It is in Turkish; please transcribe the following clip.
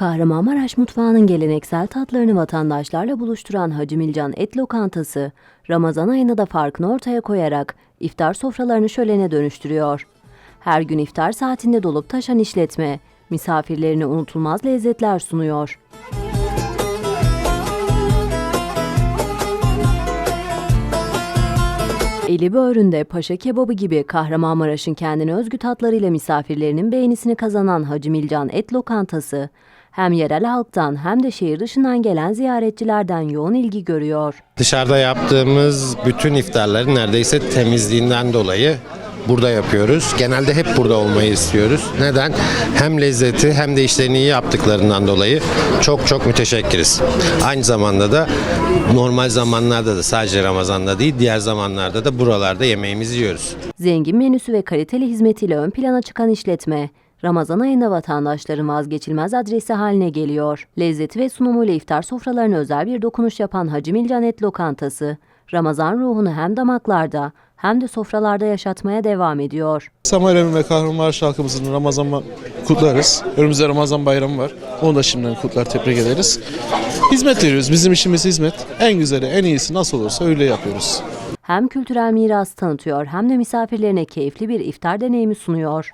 Kahramanmaraş mutfağının geleneksel tatlarını vatandaşlarla buluşturan Hacı Milcan Et Lokantası, Ramazan ayında da farkını ortaya koyarak iftar sofralarını şölene dönüştürüyor. Her gün iftar saatinde dolup taşan işletme, misafirlerine unutulmaz lezzetler sunuyor. Eli böğründe paşa kebabı gibi Kahramanmaraş'ın kendine özgü tatlarıyla misafirlerinin beğenisini kazanan Hacı Milcan Et Lokantası, hem yerel halktan hem de şehir dışından gelen ziyaretçilerden yoğun ilgi görüyor. Dışarıda yaptığımız bütün iftarları neredeyse temizliğinden dolayı burada yapıyoruz. Genelde hep burada olmayı istiyoruz. Neden? Hem lezzeti hem de işlerini iyi yaptıklarından dolayı çok çok müteşekkiriz. Aynı zamanda da normal zamanlarda da sadece Ramazan'da değil diğer zamanlarda da buralarda yemeğimizi yiyoruz. Zengin menüsü ve kaliteli hizmetiyle ön plana çıkan işletme, Ramazan ayında vatandaşların vazgeçilmez adresi haline geliyor. Lezzeti ve sunumuyla iftar sofralarına özel bir dokunuş yapan Hacı Milcan Et Lokantası, Ramazan ruhunu hem damaklarda hem de sofralarda yaşatmaya devam ediyor. Samarya ve Kahramanmaraş halkımızın Ramazan kutlarız. Önümüzde Ramazan bayramı var. Onu da şimdiden kutlar, tebrik ederiz. Hizmet veriyoruz. Bizim işimiz hizmet. En güzeli, en iyisi nasıl olursa öyle yapıyoruz. Hem kültürel miras tanıtıyor hem de misafirlerine keyifli bir iftar deneyimi sunuyor.